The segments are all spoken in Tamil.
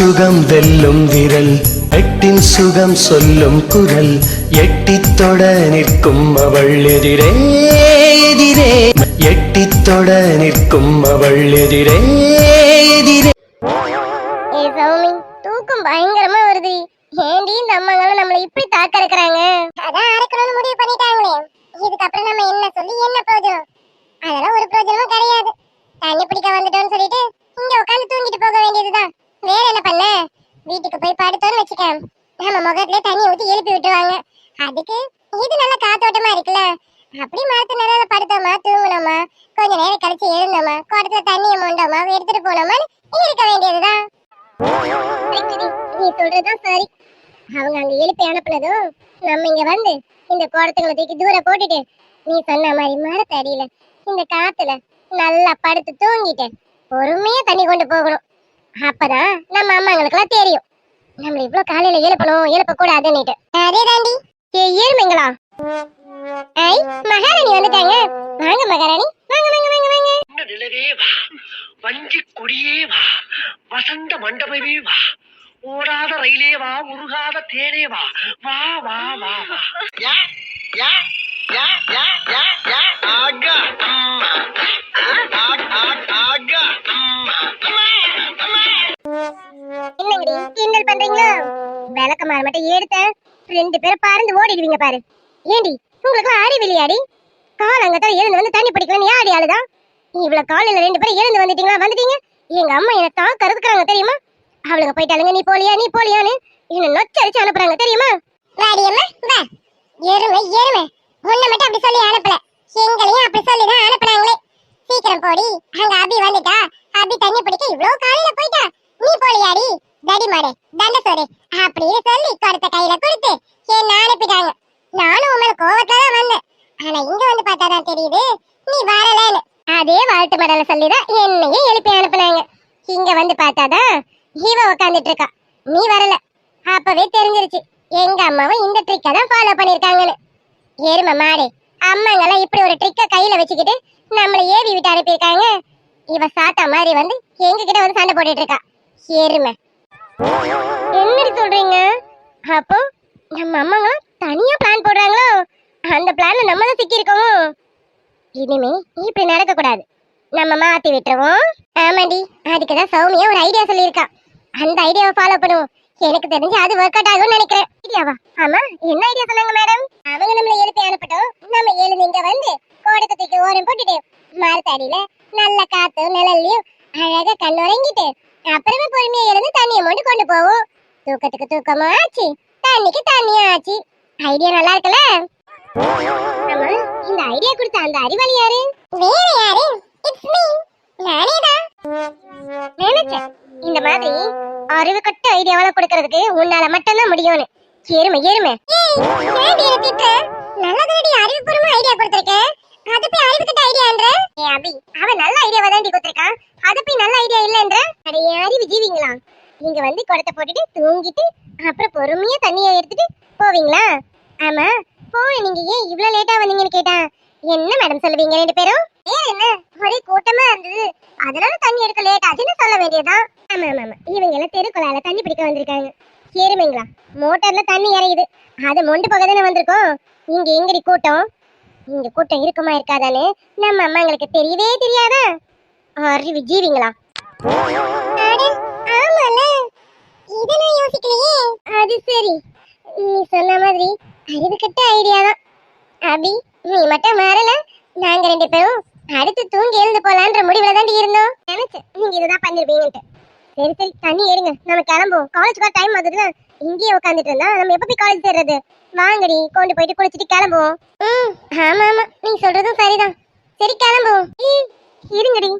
சுகம் வெல்லும் விரல் எட்டின் சுகம் சொல்லும் குரல் எட்டித்தொட நிற்கும் அவள் எதிரே எதிரே. எட்டித்தொட நிற்கும் அவள் எதிரே எதிரே. சௌமி தூக்கம் பயங்கரமா வருது. ஏண்டி இந்த அம்மாங்களும் நம்மள இப்படி தாக்க இருக்கிறாங்க? அதான் அரைக்கணும்னு முடிவு பண்ணிட்டாங்களே. இதுக்கப்புறம் நம்ம என்ன சொல்லி என்ன பிரயோஜனம்? அதெல்லாம் ஒரு பிரயோஜனமும் கிடையாது. தண்ணி பிடிக்க வந்துட்டோம்னு சொல்லிட்டு இங்க உட்காந்து தூங்கிட்டு போக வேண்டியதுதான். வேற என்ன பண்ண? வீட்டுக்கு போய் படுத்தோம்னு வச்சுக்க. நம்ம முகத்துல தண்ணி ஊத்தி எழுப்பி விட்டுருவாங்க. அதுக்கு இது நல்ல காத்தோட்டமா இருக்குல்ல? அப்படி மரத்து நிலையில படுத்தோமா தூங்கினோமா கொஞ்ச நேரம் கழிச்சு எழுந்தோமா குடத்துல தண்ணியை மொண்டோமா எடுத்துட்டு போனோமான்னு இருக்க வேண்டியதுதான். நீ சொல்றதுதான் சரி. அவங்க அங்க எழுப்பி அனுப்புனதும் நம்ம இங்க வந்து இந்த குடத்துங்களை தூக்கி தூர போட்டுட்டு நீ சொன்ன மாதிரி மரத்தடியில இந்த காத்துல நல்லா படுத்து தூங்கிட்டு பொறுமையா தண்ணி கொண்டு போகணும். அப்பதான் நம்ம அம்மாங்களுக்கெல்லாம் தெரியும். நம்மள இவ்வளவு காலையில எழுப்பணும் எழுப்ப கூடாதுன்னுட்டு அதே தாண்டி ஏறுமைங்களா ஐ மகாராணி வந்துட்டாங்க. வாங்க மகாராணி. வாங்க வாங்க வாங்க வாங்க. நிலவே வா. வஞ்சி கொடியே வா. வசந்த மண்டபமே வா. ஓடாத ரயிலே வா. உருகாத தேனே வா. வா வா வா வா. யா யா யா யா யா யா. ஆகா. அம்மா ஆக் ஆக் என்னங்கடி கிண்டல் பண்றீங்களா? விளக்கமாறு மட்டும் எடுத்த ரெண்டு பேரும் பறந்து ஓடிடுவீங்க பாரு. ஏண்டி உங்களுக்கு அறிவில்லையாடி காலங்கத்தான் எழுந்து வந்து தண்ணி பிடிக்கலன்னு யாடி ஆளுதான் இவ்வளவு காலையில ரெண்டு பேரும் எழுந்து வந்துட்டீங்களா? வந்துட்டீங்க. எங்க அம்மா என்ன தான் தெரியுமா? அவளுங்க போயிட்டாளுங்க நீ போலியா நீ போலியான்னு என்ன நொச்சரிச்சு அனுப்புறாங்க தெரியுமா? வாடியம்மா வா. எருமை எருமை. உன்னை மட்டும் அப்படி சொல்லி அனுப்பல. எங்களையும் அப்படி சொல்லி தான் அனுப்புனாங்களே. சீக்கிரம் போடி. அங்க அபி வந்துட்டா. அபி தண்ணி பிடிக்க இவ்வளவு காலையில போயிட்டா. நீ போலியாடி. தடி மாடு தண்ட சோறு. அப்படின்னு சொல்லி கொடுத்த கையில கொடுத்து என்ன அனுப்பிட்டாங்க நானும் உன் கோவத்துல தான் வந்தேன். ஆனா இங்க வந்து பார்த்தாதான் தெரியுது நீ வரலன்னு அதே வாழ்த்து மடல சொல்லிதான் என்னையும் எழுப்பி அனுப்புனாங்க. இங்க வந்து பார்த்தாதான் இவ உக்காந்துட்டு இருக்கா நீ வரல. அப்பவே தெரிஞ்சிருச்சு. எங்க அம்மாவும் இந்த ட்ரிக்கை தான் ஃபாலோ பண்ணிருக்காங்கன்னு. எருமை மாடு அம்மாங்கெல்லாம் இப்படி ஒரு ட்ரிக்க கையில வச்சுக்கிட்டு நம்மள ஏவி விட்டு அனுப்பியிருக்காங்க. இவ சாத்தா மாதிரி வந்து எங்க கிட்ட வந்து சண்டை போட்டுட்டு இருக்கா. எருமை என்னடி சொல்றீங்க? அப்போ நம்ம அம்மாங்க தனியா பிளான் போடுறாங்களோ? அந்த பிளான்ல நம்ம தான் சிக்கியிருக்கோம். இனிமே இப்படி நடக்க கூடாது நம்ம மாத்தி விட்டுருவோம். ஆமாண்டி அதுக்கு தான் சௌமியா ஒரு ஐடியா சொல்லியிருக்கா. அந்த ஐடியாவை ஃபாலோ பண்ணுவோம் எனக்கு தெரிஞ்சு அது ஒர்க் அவுட் ஆகும்னு நினைக்கிறேன். ஐடியாவா ஆமா என்ன ஐடியா சொன்னாங்க மேடம் அவங்க நம்மள எழுப்பி அனுப்பட்டும். நம்ம எழுந்து இங்க வந்து கோடத்தை தூக்கி ஓரம் போட்டுட்டு மரத்தடியில நல்ல காத்து நிழல்லையும் அழகா கண்ணுறங்கிட்டு அப்புறமே பொறுமையா இருந்து தண்ணியை மட்டும் கொண்டு போவோம். தூக்கத்துக்கு தூக்கமா ஆச்சு தண்ணிக்கு தண்ணியா ஆச்சு ஐடியா நல்லா இருக்குல்ல? ஆமா இந்த ஐடியா கொடுத்த அந்த அறிவாளி யாரு? வேற யாரு? இட்ஸ் மீ நானே தான். நினைச்சேன். இந்த மாதிரி அறிவு கட்ட ஐடியாவெல்லாம் கொடுக்கறதுக்கு உன்னால மட்டும்தான் முடியும்னு. எருமை எருமை நல்லதடி அறிவுபூர்வமா ஐடியா கொடுத்துருக்கேன் அது போய் அறிவுக்கிட்ட ஐடியான்ற ஏ அபி அவன் நல்ல ஐடியாவை தான் கொடுத்திருக்கான். அது போய் நல்ல ஐடியா இல்லன்ற அட ஏன் அறிவு ஜீவிங்களா நீங்க வந்து குடத்தை போட்டுட்டு தூங்கிட்டு அப்புறம் பொறுமையா தண்ணியை எடுத்துட்டு போவீங்களா? ஆமா. போன நீங்க ஏன் இவ்ளோ லேட்டா வந்தீங்கன்னு கேட்டேன். என்ன மேடம் சொல்லுவீங்க ரெண்டு பேரும்? ஏன் என்ன? ஒரே கூட்டமா இருந்தது. அதனால தண்ணி எடுக்க லேட் ஆச்சுன்னு சொல்ல வேண்டியதுதான். ஆமா ஆமா ஆமா. இவங்க எல்லாம் தெருக்குழால தண்ணி பிடிக்க வந்திருக்காங்க. எருமைங்களா மோட்டார்ல தண்ணி இறையுது. அது மொண்டு போக தானே வந்திருக்கோம். இங்க எங்கடி கூட்டம்? இங்க கூட்டம் இருக்குமா இருக்காதான்னு நம்ம அம்மாங்களுக்கு தெரியவே தெரியாதா? அறிவு ஜீவிங்களா ஆமால. அது சரி. நீ சொன்ன மாதிரி அறிவு கட்ட ஐடியா தான். அபி நீ மட்டும் மாறல. நாங்க ரெண்டு பேரும் அடுத்து தூங்கி எழுந்து போலான்ற முடிவுல தான் இருந்தோம். நினைச்சேன் நீங்க இதுதான் பண்ணிருப்பீங்கன்ட்டு. சரி சரி தண்ணி ஏறுங்க நம்ம கிளம்புவோம். காலேஜ் டைம் ஆகுதுல இங்கேயே உட்காந்துட்டு இருந்தா நம்ம எப்ப போய் காலேஜ் சேர்றது? வாங்கடி கொண்டு போயிட்டு குளிச்சிட்டு கிளம்புவோம். ம் ஆமா ஆமா. நீ சொல்றதும் சரிதான். சரி கிளம்புவோம். இருங்கடி.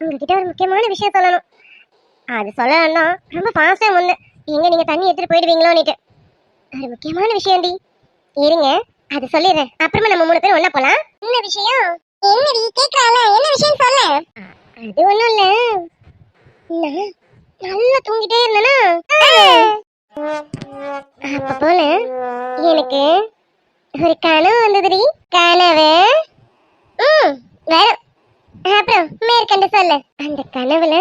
உங்ககிட்ட ஒரு முக்கியமான விஷயம் சொல்லணும். அது சொல்லணும்னா ரொம்ப ஃபாஸ்டா முன்ன. எங்க நீங்க தண்ணி எடுத்துட்டு போயிடுவீங்களோன்னுட்டு. அது முக்கியமான விஷயம்டி. இருங்க அது சொல்லிடுறேன். அப்புறமா நம்ம மூணு பேரும் ஒண்ணா போலாம். என்ன விஷயம்? என்னடி கேக்குறால என்ன விஷயம் சொல்ல. அது ஒண்ணும் இல்ல. நான் நல்லா தூங்கிட்டே இருந்தேனா? அப்ப போல எனக்கு ஒரு கனவு வந்ததுடி. கனவு? ம் வேற அப்புறம் மேற்கண்டு சொல்லு. அந்த கனவுல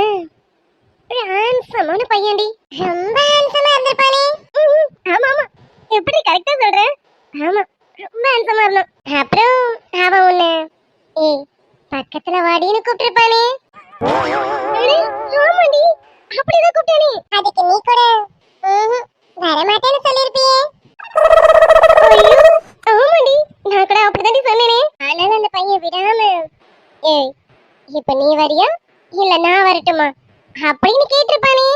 ஒரு ஹேண்ட்ஸமான பையன்டி. ரொம்ப ஹேண்ட்ஸமா இருந்திருப்பானே. ஆமா ஆமா. எப்படி கரெக்டா சொல்ற? ஆமா ரொம்ப ஹேண்ட்ஸமா இருந்தான். அப்புறம் அவன் உன்னை ஏய் பக்கத்துல வாடின்னு கூப்பிட்டிருப்பானே. ஆமாடி அப்படிதான் கூப்பிட்டானே. அதுக்கு நீ கூட வர சொல்லிருப்பியே. ஐயோ ஆமாடி. நான் கூட அப்படிதாண்டி சொன்னேனே. ஆனாலும் அந்த பையன் விடாம ஏய் இப்ப நீ வரியா? இல்ல நான் வரட்டுமா? அப்படின்னு கேட்டிருப்பானே.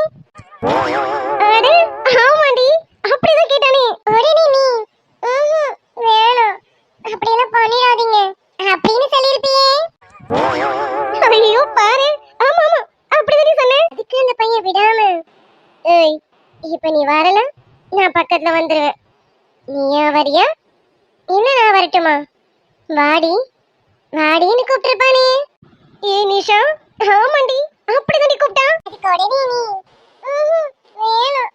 அட ஆமாடி. அப்படிதான் கேட்டானே. உடனே நீ ம்ஹும், வேணாம். அப்படியெல்லாம் பண்ணிடாதீங்க. அப்படின்னு சொல்லிருப்பியே. ஐயோ பாரு. ஆமா ஆமா அப்படிதானே சொன்னேன். அதுக்கு அந்த பையன் விடாம ஏய் இப்ப நீ வரல நான் பக்கத்துல வந்துருவேன். நீயா வரியா? இல்ல நான் வரட்டுமா? வாடி வாடின்னு கூப்பிட்டுருப்பானே. ஏ நிஷா ஆமாண்டி அப்படிதாண்டி கூப்பிட்டான் அதுக்கு உடனே நீ வேணாம்.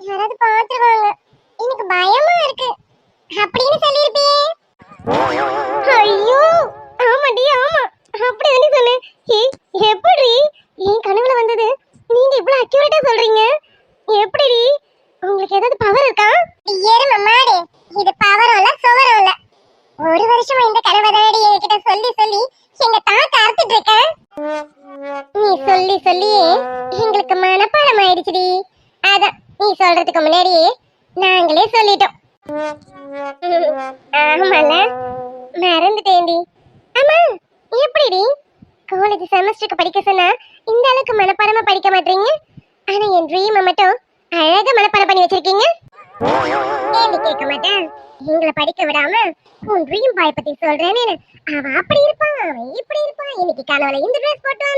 யாராவது பார்த்துருவாங்க. எனக்கு பயமா இருக்கு. அப்படின்னு சொல்லிருப்பியே ஐயோ ஆமாடி ஆமா அப்படிதானே சொன்னேன். ஏய் எப்படி என் கனவுல வந்தது? நீங்க இவ்வளவு அக்யூரேட்டா சொல்றீங்க. எப்படி உங்களுக்கு ஏதாவது பவர் இருக்கா? எரும மாடு. இது பவரும் இல்ல சுவரும் இல்ல. ஒரு வருஷமா இந்த கனவை தானடி என்கிட்ட சொல்லி சொல்லி எங்க தாத்தா அறுத்துட்டு இருக்கேன் நீ சொல்லி சொல்லியே எங்களுக்கு மனப்பாடம் ஆயிடுச்சுடி. அதான் நீ சொல்றதுக்கு முன்னாடியே நாங்களே சொல்லிட்டோம். ஆமால மறந்துட்டேன்டி. ஆமா எப்படிடி? காலேஜ் செமஸ்டருக்கு படிக்க சொன்னா இந்த அளவுக்கு மனப்பாடமா படிக்க மாட்டீங்க? ஆனா என் ட்ரீமை மட்டும் அழகா மனப்பாடம் பண்ணி வச்சிருக்கீங்க? கேள்வி கேட்க மாட்டேன்? எங்களை படிக்க விடாம உன் ட்ரீம் பாய் பத்தி சொல்றேன்னு அவன் அப்படி இருப்பான் அவன் இப்படி இருப்பான் இன்னைக்கு கனவுல இந்த ட்ரெஸ் போட்டு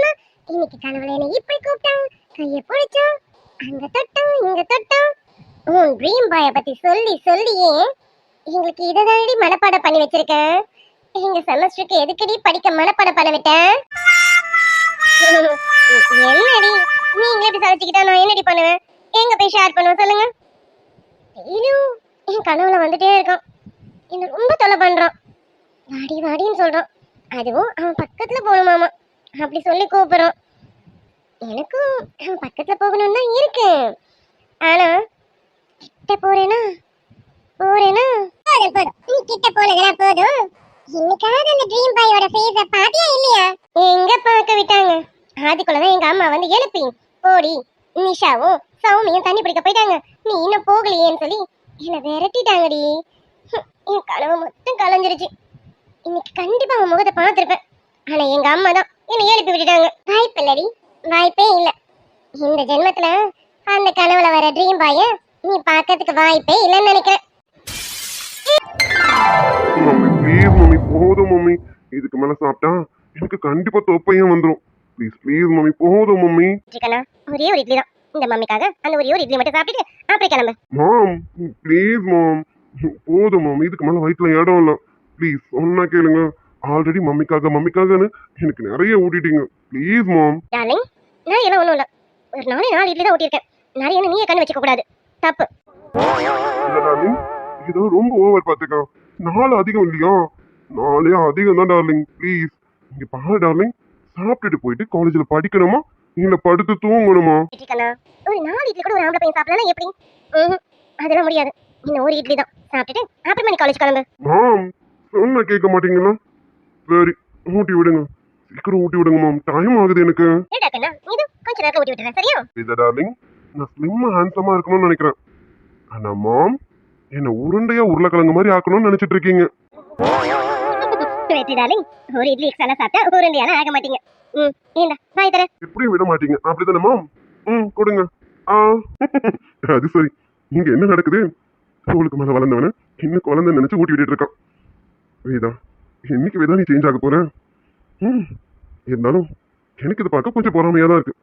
இன்னைக்கு கனவுல என்ன இப்படி கூப்பிட்டான் கையை பிடிச்சான் அங்க தொட்டான் இங்க தொட்டான் உன் ட்ரீம் பாய பத்தி சொல்லி சொல்லியே எங்களுக்கு இதை தாண்டி மனப்பாடம் பண்ணி வச்சிருக்கேன். எங்க செமஸ்டருக்கு எதுக்கடி படிக்க மனப்பாடம் பண்ண விட்டேன்? என்னடி? நீங்களே இப்படி சமைச்சுக்கிட்டா நான் என்னடி பண்ணுவேன்? எங்க போய் ஷேர் பண்ணுவேன்? சொல்லுங்க. டெய்லியும் என் கனவுல வந்துட்டே இருக்கான். என்ன ரொம்ப தொலை பண்றான். வாடி வாடின்னு சொல்றான். அதுவும் அவன் பக்கத்துல போகணுமாமா அப்படி சொல்லி கூப்பிடுறான். எனக்கும் அவன் பக்கத்துல போகணும்னு தான் இருக்கு ஆனா கிட்ட போறேனா? போறேனா? போதும் போதும். நீ கிட்ட போனதுனா போதும். இன்னைக்காவது அந்த ட்ரீம் பாயோட ஃபேஸ பாத்தியா இல்லையா? எங்க பார்க்க விட்டாங்க? ஆதிக்குள்ளதான் எங்க அம்மா வந்து எழுப்பி போடி நிஷாவும் சௌமியும் தண்ணி பிடிக்க போயிட்டாங்க. நீ இன்னும் போகலையேன்னு சொல்லி என்னை விரட்டிட்டாங்கடி. என் கனவு மொத்தம் கலைஞ்சிருச்சு. இன்னைக்கு கண்டிப்பா உன் முகத்தை பார்த்துருப்பேன். ஆனா எங்க அம்மா தான் என்னை எழுப்பி விட்டுட்டாங்க. வாய்ப்பு இல்லடி வாய்ப்பே இல்ல. இந்த ஜென்மத்துல அந்த கனவுல வர ட்ரீம் பாய நீ பார்க்கறதுக்கு வாய்ப்பே இல்லைன்னு நினைக்கிறேன். மம்மி ப்ளீஸ் மம்மி போதும் மம்மி. இதுக்கு மேல சாப்பிட்டா எனக்கு கண்டிப்பா தொப்பையும் வந்துடும் ப்ளீஸ் ப்ளீஸ் மம்மி போதும் மம்மி சிக்கனா ஒரே ஒரு இட்லி தான் இந்த மம்மிக்காக அந்த ஒரே ஒரு இட்லி மட்டும் சாப்பிட்டுட்டு அப்படி கிளம்பு. மாம் ப்ளீஸ் மாம் போதும் மாம் இதுக்கு மேல வயிற்றுல இடம் இல்லை. ப்ளீஸ் ஒன்னா கேளுங்க. ஆல்ரெடி மம்மிக்காக மம்மிக்காகன்னு எனக்கு நிறைய ஊட்டிட்டீங்க. ப்ளீஸ் மாம் டார்லிங் நான் எல்லாம் ஒன்றும் இல்லை. ஒரு நாளே நாலு இட்லி தான் ஊட்டியிருக்கேன் நிறைய நீயே கண்ணு வச்சுக்க கூடாது. தப்பு. இல்ல டார்லிங் இது ரொம்ப ஓவர் பார்த்துக்கா. நாலு அதிகம் இல்லையா? நாலே அதிகம் தான் டார்லிங் ப்ளீஸ் இங்க பாரு டார்லிங் சாப்பிட்டுட்டு போயிட்டு காலேஜில் படிக்கணுமா? இல்லை படுத்து தூங்கணுமா? ஒரு நாலு இட்லி கூட ஒரு ஆம்பளை பையன் சாப்பிடலாம் எப்படி. அதெல்லாம் முடியாது. இன்னும் ஒரு இட்லி தான். சாப்பிட்டுட்டு அப்புறமா நீ காலேஜ் கிளம்பு. மாம் சொன்னா கேட்க மாட்டீங்களா? சரி ஊட்டி விடுங்க. சீக்கிரம் ஊட்டி விடுங்க மாம். டைம் ஆகுது எனக்கு. இது கொஞ்ச நேரத்துல ஊட்டி விட்டுறேன் சரியா? இத டார்லிங் நான் ஸ்லிம்மா ஹேண்ட்ஸமா இருக்கணும்னு நினைக்கிறேன். ஆனா மாம் என்ன உருண்டையா உருளைக்கிழங்கு மாதிரி ஆக்கணும்னு நினைச்சிட்டு இருக்கீங்க. வெற்றி டார்லிங் ஒரு இட்லி எக்ஸ்ட்ரா சாப்பிட்டா ஒரு இந்தியால ஆக மாட்டீங்க. ம் ஏண்டா பாய் தர எப்படியும் விட மாட்டீங்க. அப்படிதானே மாம் ம் கொடுங்க. ஆ. அது சரி. இங்க என்ன நடக்குது? ஸ்கூலுக்கு மேல வளர்ந்தவன இன்னும் குழந்தை நினைச்சு ஊட்டி விட்டுட்டு இருக்கான். வேதா என்னைக்கு வேதா நீ சேஞ்ச் ஆக போற? ம் இருந்தாலும் எனக்கு இதை பார்க்க கொஞ்சம் பொறாமையா தான் இருக்கு.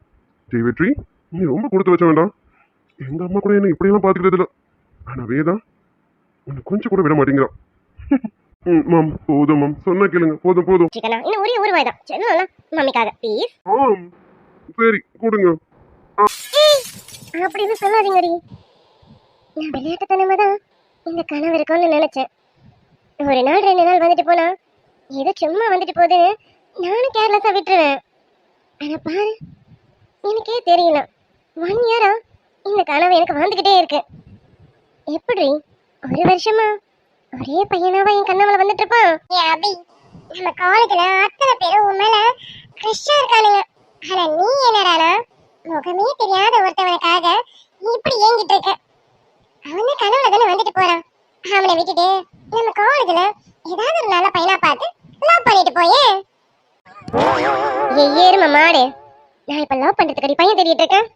ஜெய் வெற்றி நீ ரொம்ப கொடுத்து வச்ச வேண்டாம். எங்க அம்மா கூட என்ன இப்படியெல்லாம் பார்த்துக்கிட்டது ஆனால் ஆனா வேதா உன்னை கொஞ்சம் கூட விட மாட்டேங்கிறா ம் மாம் போதும் மாம் சொன்னா கேளுங்க. போதும் போதும். சிக்கனா? இன்னும் ஒரே ஒரு வாய் தான். செல்லலாம் மம்மிக்காக. ப்ளீஸ் ஆம். சரி கொடுங்க. அப்படின்னு சொல்லாதீங்கடி. நான் விளையாட்டுத்தனமா தான் இந்த கனவு இருக்கும்னு நினைச்சேன். ஒரு நாள் ரெண்டு நாள் வந்துட்டு போனா ஏதோ சும்மா வந்துட்டு போகுதுன்னு நானும் கேர்லெஸ்ஸா விட்டுருவேன். ஆனா பாரு எனக்கே தெரியல. ஒன் இயரா இந்த கனவு எனக்கு வந்துகிட்டே இருக்கு. எப்படி ஒரு வருஷமா? ஒரே பையனாவா என் கனவுல வந்துட்டு இருப்பான் ஏ அபி நம்ம காலேஜ்ல அத்தனை பேரும் உன் மேல கிறிஸ்டா இருக்கானுங்க. ஆனா நீ என்னடானா? முகமே தெரியாத ஒருத்தவனுக்காக இப்படி ஏங்கிட்டு இருக்க. அவன் கனவுல தானே வந்துட்டு போறான். அவனை விட்டுட்டு நம்ம காலேஜ்ல ஏதாவது ஒரு நல்ல பையனா பார்த்து லவ் பண்ணிட்டு போயே. ஏறும மாடு. நான் இப்ப லவ் பண்றதுக்கு பையன் தேடிட்டு இருக்கேன்.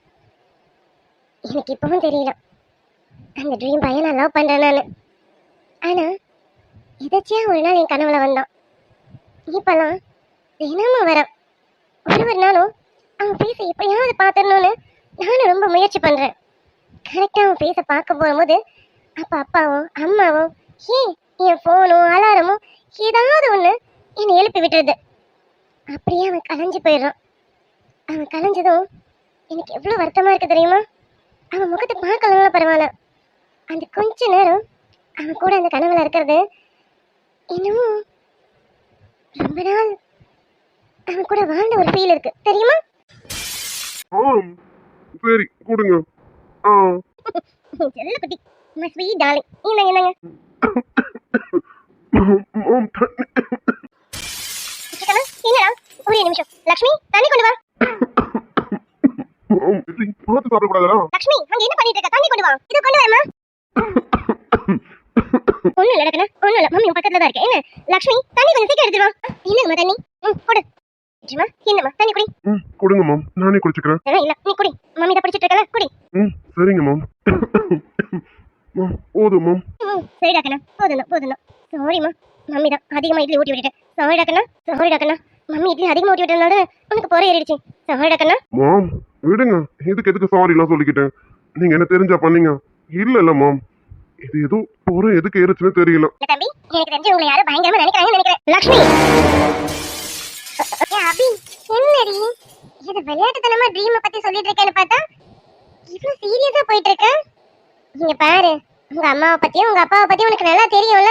எனக்கு இப்பவும் தெரியல. அந்த ட்ரீம் பையன் நான் லவ் பண்றேன் நான். ஆனா எதாச்சியா ஒரு நாள் என் கனவுல வந்தான். இப்பெல்லாம் தினமும் வரான். ஒரு ஒரு நாளும் அவன் பேச எப்படியாவது பார்த்துடணும்னு நானும் ரொம்ப முயற்சி பண்றேன். கரெக்டா அவன் பேச பார்க்க போகும்போது அப்ப அப்பாவும் அம்மாவும் ஏ என் ஃபோனும் அலாரமும் ஏதாவது ஒண்ணு என்னை எழுப்பி விட்டுருது. அப்படியே அவன் கலைஞ்சு போயிடுறான். அவன் கலைஞ்சதும் எனக்கு எவ்வளோ வருத்தமாக இருக்கு தெரியுமா? அவன் முகத்தை பார்க்கலன்னா பரவாயில்ல. அந்த கொஞ்ச நேரம் அவன் கூட அந்த கனவுல இருக்கிறது இன்னமும் ரொம்ப நாள் அவன் கூட வாழ்ந்த ஒரு ஃபீல் இருக்கு. தெரியுமா? சரி கொடுங்க. ஆ. செல்ல குட்டி மை ஸ்வீட் டார்லிங் என்னங்க என்னங்க என்னடா ஒரே நிமிஷம். லக்ஷ்மி தண்ணி கொண்டு வா. பார்த்து சாப்பிடக்கூடாதா லக்ஷ்மி அங்க என்ன பண்ணிட்டு இருக்க? தண்ணி கொண்டு வா. இது கொண்டு வரமா ஒண்ணு இல்ல டக்குனு ஒண்ணு இல்ல. மம்மி பக்கத்துல தான் இருக்கேன். என்ன? லக்ஷ்மி தண்ணி கொஞ்சம் சீக்கிரம் எடுத்துட்டு வா. என்னங்கம்மா தண்ணி? ம் கொடு. ஏம்மா, என்னம்மா? தண்ணி குடி. ம் கொடுங்க மாம் நானே குடிச்சுக்கிறேன். இல்ல. நீ குடி. மம்மி தான் பிடிச்சிட்டு இருக்கல குடி. ம் சரிங்க மாம் மாம் போதும் மாம் சரி டாக்கண்ணா போதும் போதும். சாரிம்மா மம்மி தான் அதிகமா இட்லி ஊட்டி விட்டுட்டேன். சாரி டாக்கண்ணா சாரி டாக்கண்ணா மம்மி இட்லி அதிகமா ஊட்டி விட்டனால உனக்கு பொறை ஏறிடுச்சு. சாரி டாக்கண்ணா மாம் விடுங்க. எதுக்கு எதுக்கு சாரிலாம் சொல்லிக்கிட்டேன். நீங்க என்ன தெரிஞ்சா பண்ணீங்க. இல்ல இல்ல மாம் இது ஏதோ போற எதுக்கு ஏறுச்சுன்னு தெரியல. தம்பி எனக்கு தெரிஞ்சு உங்களை யாரும் பயங்கரமா நினைக்கிறாங்கன்னு நினைக்கிறேன். லக்ஷ்மி! அபி என்னடி? இது விளையாட்டுத்தனமா ட்ரீம் பத்தி சொல்லிட்டு இருக்கேன்னு பார்த்தா இவ்வளவு சீரியஸா போயிட்டு இருக்க. இங்க பாரு உங்க அம்மாவை பத்தியும் உங்க அப்பாவை பத்தியும் உனக்கு நல்லா தெரியும்ல?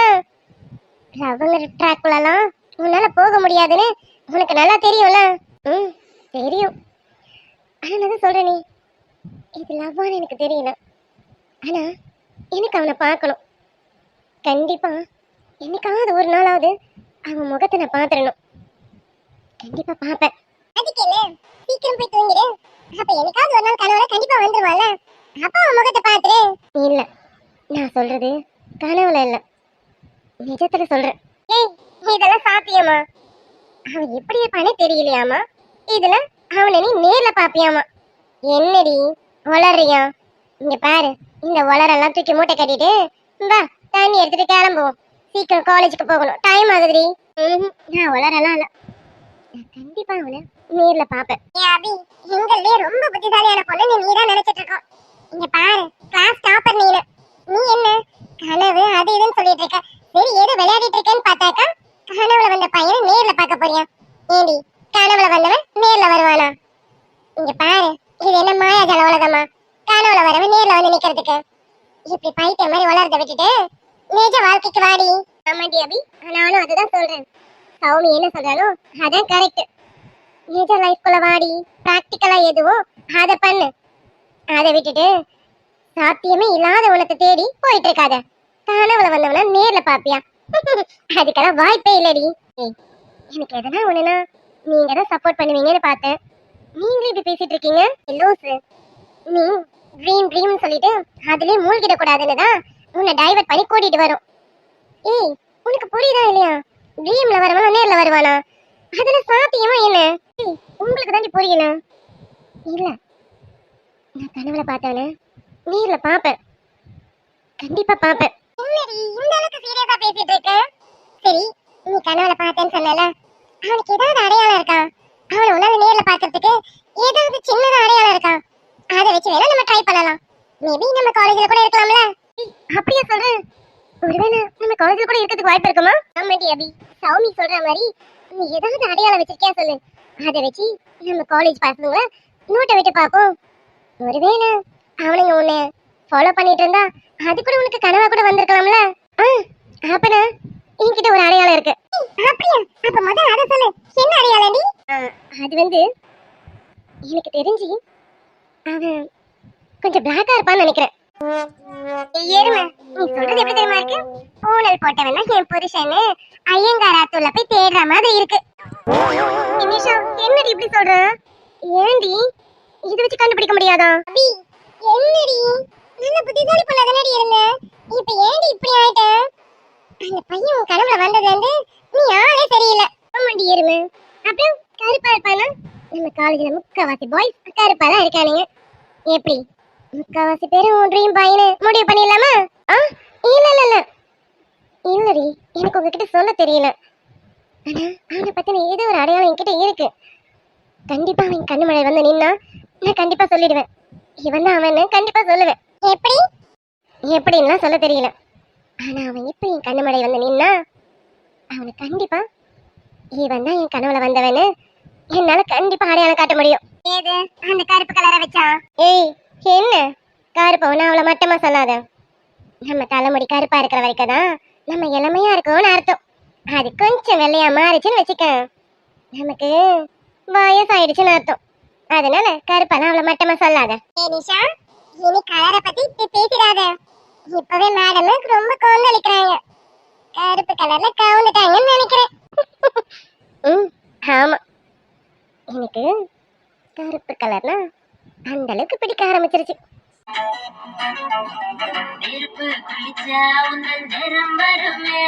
லவ்ங்கிற ட்ராக்குள்ளலாம் உன்னால போக முடியாதுன்னு உனக்கு நல்லா தெரியும்ல? ம் தெரியும். ஆனா நான் சொல்றேனே? நீ இது லவ்வான்னு எனக்கு தெரியல. ஆனா எனக்கு அவனை பார்க்கணும். கண்டிப்பா. என்னைக்காவது ஒரு நாளாவது அவன் முகத்தை நான் பாத்துறணும் கண்டிப்பா பாப்பேன் அதுக்கு என்ன? சீக்கிரம் போய் தூங்கிடு அப்ப என்னைக்காவது ஒரு நாள் கனவுல கண்டிப்பா வந்துருவான்ல. அப்ப அவன் முகத்தை பாத்துரு இல்ல. நான் சொல்றது கனவுல இல்ல. நிஜத்துல சொல்றேன். ஏய் இதெல்லாம் சாத்தியமா? அவன் எப்படி இருப்பானே தெரியலையாமா? இதுல அவனை நீ நேர்ல பாப்பியாமா என்னடி வளர்றியா? இங்க பாரு இந்த வளரெல்லாம் தூக்கி மூட்டை கட்டிட்டு வா தண்ணி எடுத்துட்டு கிளம்புவோம். சீக்கிரம் காலேஜுக்கு போகணும். டைம் ஆகுதுடி. நான் வளரெல்லாம் இல்ல. கண்டிப்பா அவனை நேர்ல பாப்பேன் அபி எங்களே ரொம்ப புத்திசாலியான பொண்ணு நீ தான் நினைச்சிட்டு இருக்கோம். இங்க பாரு கிளாஸ் டாப்பர் நீனு. நீ என்ன? கனவு அது இதுன்னு சொல்லிட்டு இருக்க. சரி ஏதோ விளையாடிட்டு இருக்கேன்னு பார்த்தாக்கா கனவுல வந்த பையனை நேர்ல பார்க்க போறியா? ஏடி கனவுல வந்தவன் நேர்ல வருவானா? இங்க பாரு இது என்ன மாயாஜால உலகமா? கனவுல வரவன் நேர்ல வந்து நிக்கிறதுக்கு. இப்படி பைத்தியம் மாதிரி வளர்றத விட்டுட்டு நிஜ வாழ்க்கைக்கு வாடி. ஆமாண்டி அபி. நானும் அதுதான் சொல்றேன். சௌமி என்ன சொல்றாலும் அதான் கரெக்ட் நிஜ லைஃப்குள்ள வாடி. பிராக்டிக்கலா எதுவோ அதை பண்ணு. அதை விட்டுட்டு சாத்தியமே இல்லாத உனக்கு தேடி போயிட்டு இருக்காத கனவுல வந்தவனா நேர்ல பாப்பியா. அதுக்கெல்லாம் வாய்ப்பே இல்லடி. எனக்கு எதனா ஒண்ணுனா நீங்க தான் சப்போர்ட் பண்ணுவீங்கன்னு பார்த்தேன். நீங்களே இப்படி பேசிட்டு இருக்கீங்க? லூசு. நீ ட்ரீம் ட்ரீம் சொல்லிட்டு அதுலயே மூழ்கிட கூடாதுன்னு தான் உன்னை டைவர்ட் பண்ணி கூட்டிட்டு வரும். ஏய் உனக்கு புரியுதா இல்லையா? ட்ரீம்ல வரவனா நேர்ல வருவானா? அதுல சாத்தியமா என்ன? உங்களுக்கு தான் புரியல. இல்ல நான் கனவுல பார்த்தவன நேர்ல பாப்பேன் கண்டிப்பா பாப்பேன் என்னடி இந்த அளவுக்கு சீரியஸா பேசிட்டு இருக்க? சரி நீ கனவுல பார்த்தேன்னு சொன்னல அவனுக்கு ஏதாவது அடையாளம் இருக்கா? அவனை உன்னால நேர்ல பாக்குறதுக்கு ஏதாவது சின்னதா அடையாளம் இருக்கா? அதை வச்சு வேணா நம்ம ட்ரை பண்ணலாம். மேபி நம்ம காலேஜ்ல கூட இருக்கலாம்ல. அப்படியே அப்படியா சொல்றேன் ஒருவேளை நம்ம காலேஜ்ல கூட இருக்கிறதுக்கு வாய்ப்பு இருக்குமா? ஆமாடி அபி. சௌமி சொல்ற மாதிரி நீ ஏதாவது அடையாளம் வச்சிருக்கியா சொல்லு. அதை வச்சு நம்ம காலேஜ் பசங்க நோட்டை விட்டு பார்ப்போம். ஒருவேளை அவனுங்க உன்னை ஃபாலோ பண்ணிட்டு இருந்தா அது கூட உனக்கு கனவா கூட வந்திருக்கலாம்ல. அப்பனா என்கிட்ட ஒரு அடையாளம் இருக்கு. அப்படியா? அப்ப முதல்ல அதை சொல்லு. என்ன அடையாளம் அது வந்து எனக்கு தெரிஞ்சு அவன் கொஞ்சம் பிளாக்கா இருப்பான்னு நினைக்கிறேன். எருமை நீ சொல்றது எப்படி தெரியுமா இருக்கு? பூனல் போட்டவன் தான் என் புருஷன்னு ஐயங்கார் ஆத்துல போய் தேடுற மாதிரி இருக்கு. நிஷா என்னடி இப்படி சொல்ற? ஏண்டி இது வச்சு கண்டுபிடிக்க முடியாதா? அபி என்னடி? நல்ல புத்திசாலி பொண்ணா தானடி இருந்த? இப்ப ஏண்டி இப்படி ஆயிட்ட? அந்த பையன் உன் கனவுல வந்ததுல இருந்து நீ ஆளே சரியில்லை. ஆமாண்டி எருமை அப்புறம் கருப்பா இருப்பானா? நம்ம காலேஜ்ல முக்காவாசி பாய்ஸ் கருப்பா தான் இருக்கானுங்க. எப்படி? முக்காவாசி பேரும் ஒன்றையும் ட்ரீம் முடிவு பண்ணிடலாமா? ஆ? இல்ல இல்ல இல்ல இல்லடி எனக்கு உங்ககிட்ட சொல்ல தெரியல. ஆனா அவனை பத்தின ஏதோ ஒரு அடையாளம் என்கிட்ட இருக்கு. கண்டிப்பா அவன் கண்ணு மழை வந்து நின்னா நான் கண்டிப்பா சொல்லிடுவேன். இவன் தான் அவன் கண்டிப்பா சொல்லுவேன். எப்படி? எப்படின்லாம் சொல்ல தெரியல. ஆனா அவன் இப்ப என் கண்ணு மழை வந்து நின்னா அவனை கண்டிப்பா இவன் தான் என் கனவுல வந்தவன்னு என்னால கண்டிப்பா அடையாளம் காட்ட முடியும். ஏது? அந்த கருப்பு கலரை வச்சா? ஏய் என்ன? கருப்பவன அவளை மட்டமா சொல்லாத. நம்ம தலைமுடி கருப்பா இருக்கிற வரைக்கும் தான் நம்ம இளமையா இருக்கோம்னு அர்த்தம். அது கொஞ்சம் வெள்ளையா மாறிச்சுன்னு வச்சுக்க. நமக்கு வயசாயிடுச்சுன்னு அர்த்தம். அதனால கருப்பெல்லாம் அவளை மட்டமா சொல்லாத. நிஷா இனி கலரை பத்தி பேசிடாத. இப்பவே மேடம் ரொம்ப கொந்தளிக்கிறாங்க கருப்பு கலர்ல கவுந்துட்டாங்கன்னு நினைக்கிறேன். ம் ஆமா. எனக்கு கருப்பு கலர்னா அந்த அளவுக்கு பிடிக்க ஆரம்பிச்சிருச்சு. நெருப்பு குளிச்சா உங்கள் நிறம் வருமே?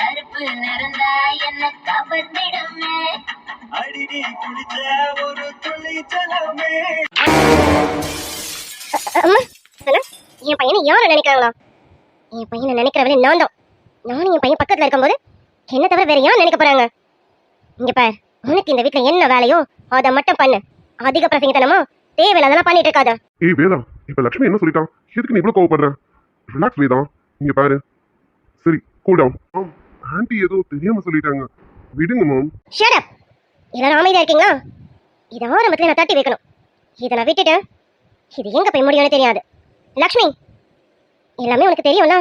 கருப்பு நிறந்தா என்ன கவர்ந்திடுமே? அடிடி குளிச்ச ஒரு துளி ஜலமே? அம்மா அண்ணா, என் பையனை யாரும் நினைக்கிறாங்களா? என் பையனை நினைக்கிறவளே நான் தான். நானும் என் பையன் பக்கத்துல இருக்கும்போது என்ன தவிர வேற யார் நினைக்க போறாங்க? இங்க பார். உனக்கு இந்த வீட்ல என்ன வேலையோ அதை மட்டும் பண்ணு. அதிக பிரசங்கத்தனமா தேவையில்லாதெல்லாம் பண்ணிட்டு இருக்காத. ஏய் வேதா இப்ப லக்ஷ்மி என்ன சொல்லிட்டான் எதுக்கு நீ இவ்வளவு கோவப்படுற? ரிலாக்ஸ் வேதா இங்க பாரு. சரி கூல் டவுன் ஆம் ஆன்ட்டி ஏதோ தெரியாம சொல்லிட்டாங்க. விடுங்க மாம் ஷட் அப் எல்லாரும் அமைதியா இருக்கீங்களா? இதை ஆரம்பத்துல நான் தட்டி வைக்கணும். இதை நான் விட்டுட்டேன் இது எங்க போய் முடியும்னு தெரியாது. லக்ஷ்மி எல்லாமே உனக்கு தெரியும்ல?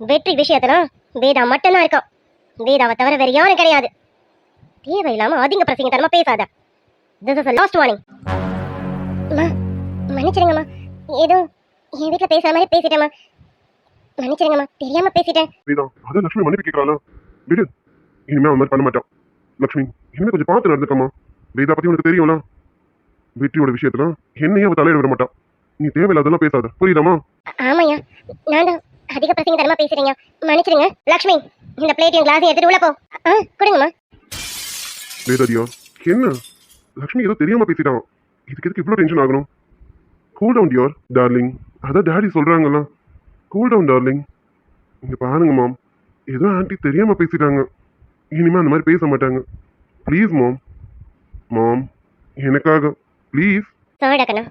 வெற்றி விஷயத்துல வேதா மட்டும்தான் இருக்கான் வேதாவை தவிர வேற யாரும் கிடையாது. தேவையில்லாம அதிக பிரசங்கத்தனமா பேசாத. திஸ் இஸ் லாஸ்ட் வார்னிங் அம்மா மன்னிச்சிடுங்கம்மா. ஏதோ என் வீட்டில் பேசுற மாதிரி பேசிட்டேம்மா. மன்னிச்சிடுங்கம்மா. தெரியாம பேசிட்டேன். வேதா அதான் லக்ஷ்மி மன்னிப்பு கேட்கறாளா விடு. இனிமே அவன் மாதிரி பண்ண மாட்டான். லக்ஷ்மி இனிமே கொஞ்சம் பார்த்து நடந்துக்கம்மா. வேதா பத்தி உனக்கு தெரியும்ல? வெற்றியோட விஷயத்துல என்னையும் அவ தலையிட விட மாட்டான் நீ தேவையில்லாதெல்லாம் பேசாத. புரியுதாம்மா? ஆமாய்யா. நான் தான் அதிக பிரசங்க தரமா பேசுறீங்க மன்னிச்சிடுங்க. லக்ஷ்மி இந்த பிளேட்டையும் கிளாஸையும் எடுத்துட்டு உள்ள போ. ஆ கொடுங்கம்மா. வேதாதியா என்ன? லக்ஷ்மி ஏதோ தெரியாம பேசிட்டான். இதுக்கு எதுக்கு இவ்வளோ டென்ஷன் ஆகணும்? கூல் டவுன் டியோர் டார்லிங் அதான் டேடி சொல்றாங்கல்ல. கூல் டவுன் டார்லிங் இங்க பாருங்க மாம் ஏதோ ஆன்ட்டி தெரியாம பேசிட்டாங்க. இனிமே அந்த மாதிரி பேச மாட்டாங்க. ப்ளீஸ் மாம் மாம் எனக்காக. ப்ளீஸ் சாரிடா கண்ணா.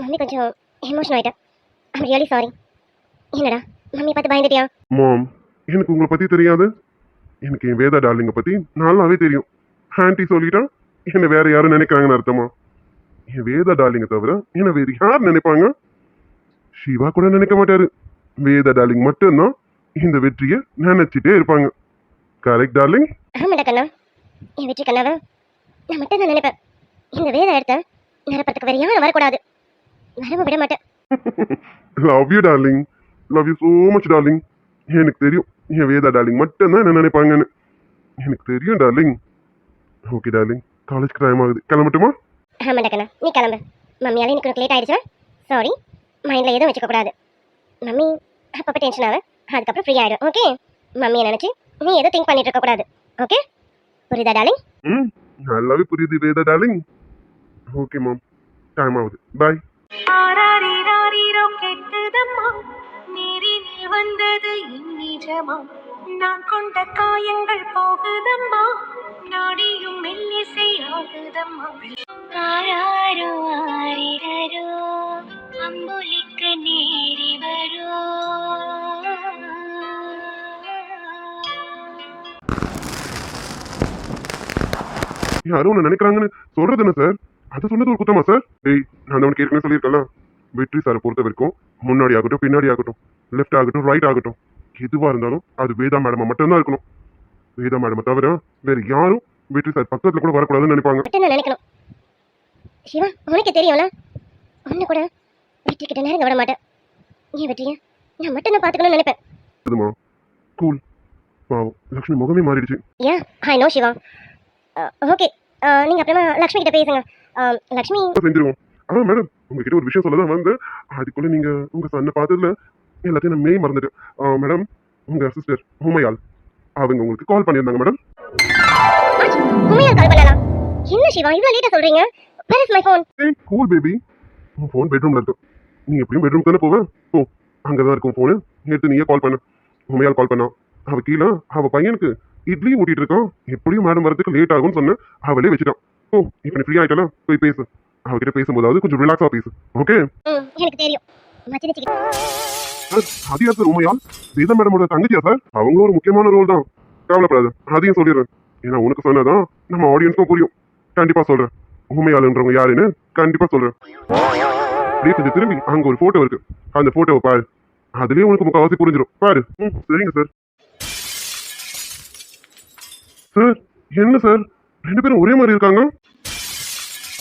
மம்மி கொஞ்சம் எமோஷன் ஆயிட்டேன் ஐம் ரியலி சாரி என்னடா மம்மி பார்த்து பயந்துட்டியா? மாம் எனக்கு உங்களை பத்தி தெரியாது. எனக்கு என் வேதா டார்லிங்கை பத்தி நல்லாவே தெரியும். ஆன்ட்டி சொல்லிட்டா என்ன வேற யாரும் நினைக்கிறாங்கன்னு அர்த்தமா? என் வேதா டார்லிங்கை தவிர என்ன வேற யார் நினைப்பாங்க? சிவா கூட நினைக்க மாட்டாரு. வேதா டார்லிங் மட்டும்தான் இந்த வெற்றியை நினைச்சிட்டே இருப்பாங்க. Correct darling? ஆமாடா கண்ணா. என் வெற்றி கண்ணாவை? நான் மட்டும் தான் நினைப்பேன். இந்த வேத எடுத்த நிரப்பத்துக்கு வேற யாரும் வரக்கூடாது. வரவும் விட மாட்டேன். Love you darling. Love you so much darling. எனக்கு தெரியும் என் வேதா டார்லிங் மட்டும்தான் என்ன நினைப்பாங்கன்னு. எனக்கு தெரியும் டார்லிங். ஓகே டார்லிங் காலேஜ்க்கு டைம் ஆகுது. கிளம்பட்டுமா? ஆமாடா கண்ணா நீ கிளம்பு. மம்மியால இன்னைக்கு லேட் ஆயிடுச்சா சாரி மைண்டில் எதுவும் வச்சுக்க கூடாது. மம்மி அப்பப்போ டென்ஷன் ஆக. அதுக்கப்புறம் ஃப்ரீ ஆயிடும். ஓகே மம்மியை நினச்சி நீ எதுவும் திங்க் பண்ணிட்டு இருக்க கூடாது. ஓகே புரியுதா டாலிங் ம் நல்லாவே புரியுது Vedha darling okay mom time ஆகுது. பாய் ஆராரிராரிரோ கெட்டதம்மா. வந்தது நான் கொண்ட காயங்கள் போகுதம்மா. நாடியும் மெல்லிசை ஆராரோ ஆரிரரோ அம்புலிக்க நேரி வரோ. யாரும் ஒன்று நினைக்கிறாங்கன்னு சொல்றது என்ன சார்? அது சொன்னது ஒரு குத்தமா சார்? டேய் நான் அவனுக்கு ஏற்கனவே சொல்லியிருக்கலாம் வெற்றி சாரை பொறுத்த வரைக்கும் முன்னாடி ஆகட்டும் பின்னாடி ஆகட்டும் லெஃப்ட் ஆகட்டும் ரைட் ஆகட்டும். எதுவாக இருந்தாலும் அது வேதா மேடமாக மட்டும்தான் இருக்கணும். வேதா மேடமை தவிர வேற யாரும் வெற்றி சார் பக்கத்துல கூட வரக்கூடாதுன்னு நினைப்பாங்க. நினைக்கணும். சிவா உனக்கு தெரியும்ல? ஒன்று கூட வெற்றி கிட்ட நேரம் விட மாட்டேன். ஏன் வெற்றிய? நான் மட்டும் நான் பாத்துக்கணும்னு நினைப்பேன். அதுமா கூல் பாவம் லக்ஷ்மி முகமே மாறிடுச்சு. ஏன்? Hi no Siva. ஓகே நீங்க அப்புறமா லக்ஷ்மி கிட்ட பேசுங்க. லக்ஷ்மி. செஞ்சிருவோம். ஆ மேடம் உங்ககிட்ட ஒரு விஷயம் சொல்ல தான் வந்தேன். அதுக்குள்ள நீங்க உங்க சன்னை பார்த்ததுல எல்லாத்தையும் நான் மே மறந்துட்டேன். மேடம் உங்க சிஸ்டர் உமையால் அவங்க உங்களுக்கு கால் பண்ணியிருந்தாங்க மேடம் உண்மையா கால் பண்ணலாம் என்ன சிவா இவ்வளவு லேட்டா சொல்றீங்க? வேர் இஸ் மை ஃபோன் ஏய் கூல் பேபி உன் ஃபோன் பெட்ரூம்ல இருக்கு. நீ எப்படியும் பெட்ரூம் தானே போவேன் ஓ அங்கதான் இருக்கும் ஃபோனு நேற்று நீயே கால் பண்ண. உமையால் கால் பண்ணா. அவ கீழே அவ பையனுக்கு இட்லியும் ஊட்டிட்டு இருக்கான். எப்படியும் மேடம் வரதுக்கு லேட் ஆகும்னு சொன்னேன். அவளே வச்சுட்டான். ஓ இப்போ நீ ஃப்ரீ ஆயிட்டல? போய் பேசு. அவகிட்ட பேசும்போதாவது கொஞ்சம் ரிலாக்ஸா பேசு. ஓகே எனக்கு தெரியும். சார் அதிகா சார் உண்மையா சீதா மேடமோட தங்கச்சியா சார் அவங்களும் ஒரு முக்கியமான ரோல் தான். கவலைப்படாத அதையும் சொல்லிடுறேன். ஏன்னா உனக்கு சொன்னதான் நம்ம ஆடியன்ஸ்க்கும் புரியும். கண்டிப்பா சொல்றேன். உண்மையாளுன்றவங்க யாருன்னு கண்டிப்பா சொல்றேன். அப்படியே கொஞ்சம் திரும்பி அங்க ஒரு போட்டோ இருக்கு. அந்த போட்டோவை பாரு. அதுலயே உனக்கு முக்கால்வாசி புரிஞ்சிடும் பாரு. ம் சரிங்க சார். சார் என்ன சார்? ரெண்டு பேரும் ஒரே மாதிரி இருக்காங்க?